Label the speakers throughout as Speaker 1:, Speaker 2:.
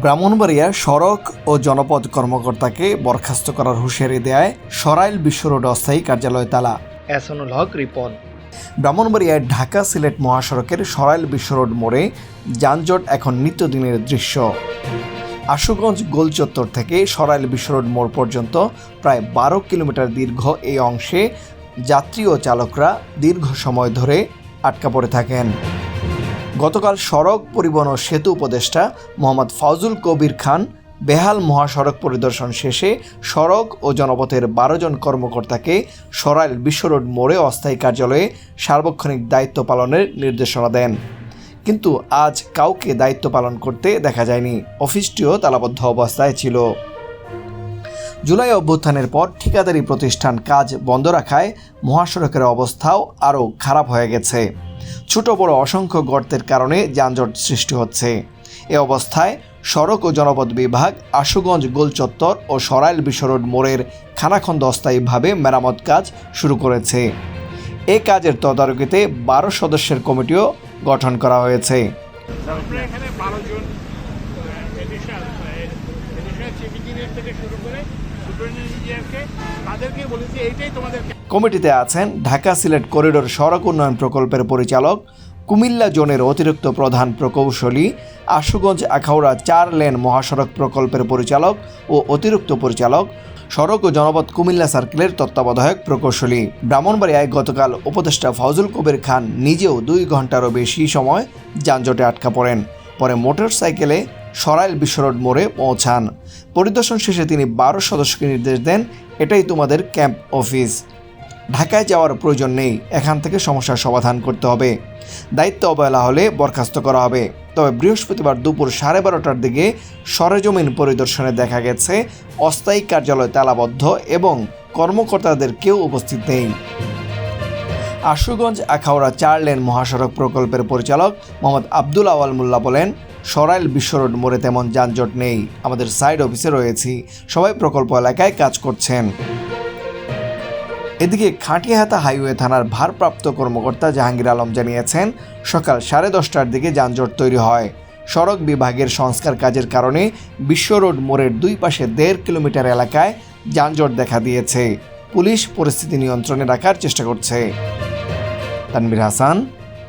Speaker 1: ব্রাহ্মণবাড়িয়া সড়ক ও জনপদ কর্মকর্তাকে বরখাস্ত করার হুঁশিয়ারি দেয় সরাইল বিশ্ব রোড অস্থায়ী কার্যালয় তালা।
Speaker 2: এসনুল হক রিপন।
Speaker 1: ব্রাহ্মণবাড়িয়ায় ঢাকা সিলেট মহাসড়কের সরাইল বিশ্ব রোড মোড়ে যানজট এখন নিত্যদিনের দৃশ্য। আশুগঞ্জ গোলচত্বর থেকে সরাইল বিশ্ব রোড মোড় পর্যন্ত প্রায় বারো কিলোমিটার দীর্ঘ এই অংশে যাত্রী ও চালকরা দীর্ঘ সময় ধরে আটকা পড়ে থাকেন। গতকাল সড়ক পরিবহন ও সেতু উপদেষ্টা মোহাম্মদ ফাউজুল কবির খান বেহাল মহাসড়ক পরিদর্শন শেষে সড়ক ও জনপথের বারো জন কর্মকর্তাকে সরাইল বিশ্ব রোড মোড়ে অস্থায়ী কার্যালয়ে সার্বক্ষণিক দায়িত্ব পালনের নির্দেশনা দেন। কিন্তু আজ কাউকে দায়িত্ব পালন করতে দেখা যায়নি। অফিসটিও তালাবদ্ধ অবস্থায় ছিল। জুলাই অভ্যুত্থানের পর ঠিকাদারি প্রতিষ্ঠান কাজ বন্ধ রাখায় মহাসড়কের অবস্থাও আরও খারাপ হয়ে গেছে। ছোট বড় অসংখ্য গর্তের কারণে যানজট সৃষ্টি হচ্ছে। এ অবস্থায় সড়ক ও জনপদ বিভাগ, আশুগঞ্জ গোলচত্বর ও সরাইল বিশ্ব রোড মোড়ের খানাখন্দ অস্থায়ীভাবে মেরামত কাজ শুরু করেছে। এ কাজের তদারকিতে বারো সদস্যের কমিটিও গঠন করা হয়েছে।
Speaker 3: এখানে জন
Speaker 1: কমিটিতে আছেন ঢাকা সিলেট করিডোর সড়ক উন্নয়ন প্রকল্পের পরিচালক কুমিল্লা জোনের অতিরিক্ত প্রধান প্রকৌশলী আশুগঞ্জ আখাউড়া চার লেন মহাসড়ক প্রকল্পের পরিচালক ও অতিরিক্ত পরিচালক সড়ক ও জনপদ কুমিল্লা সার্কেলের তত্ত্বাবধায়ক প্রকৌশলী। ব্রাহ্মণবাড়িয়ায় গতকাল উপদেষ্টা ফজল কবির খান নিজেও দুই ঘন্টারও বেশি সময় যানজটে আটকা পড়েন। পরে মোটরসাইকেলে সরাইল বিশ্বরোড মোড়ে পৌঁছান। পরিদর্শন শেষে তিনি বারো সদস্যকে নির্দেশ দেন, এটাই তোমাদের ক্যাম্প অফিস। ঢাকায় যাওয়ার প্রয়োজন নেই, এখান থেকে সমস্যার সমাধান করতে হবে। দায়িত্ব অবহেলা হলে বরখাস্ত করা হবে। তবে বৃহস্পতিবার দুপুর সাড়ে বারোটার দিকে সরেজমিন পরিদর্শনে দেখা গেছে, অস্থায়ী কার্যালয় তালাবদ্ধ এবং কর্মকর্তাদের কেউ উপস্থিত নেই। আশুগঞ্জ আখাউড়া চার লেন মহাসড়ক প্রকল্পের পরিচালক মোহাম্মদ আব্দুল আওয়াল মোল্লা বলেন, সরাইল বিশ্ব রোড মোড়ে তেমন যানজট নেই। আমাদের সাইড অফিসে রয়েছি। সবাই প্রকল্প এলাকায় কাজ করছেন। এদিকে খাটিয়াহাতা হাইওয়ে থানার ভারপ্রাপ্ত কর্মকর্তা জাহাঙ্গীর আলম জানিয়েছেন, সকাল সাড়ে দশটার দিকে যানজট তৈরি হয়। সড়ক বিভাগের সংস্কার কাজের কারণে বিশ্ব রোড মোড়ের দুই পাশে দেড় কিলোমিটার এলাকায় যানজট দেখা দিয়েছে। পুলিশ পরিস্থিতি নিয়ন্ত্রণে রাখার চেষ্টা করছে। তানবির হাসান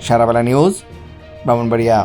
Speaker 1: সারাবেলা নিউজ ব্রাহ্মণবাড়িয়া।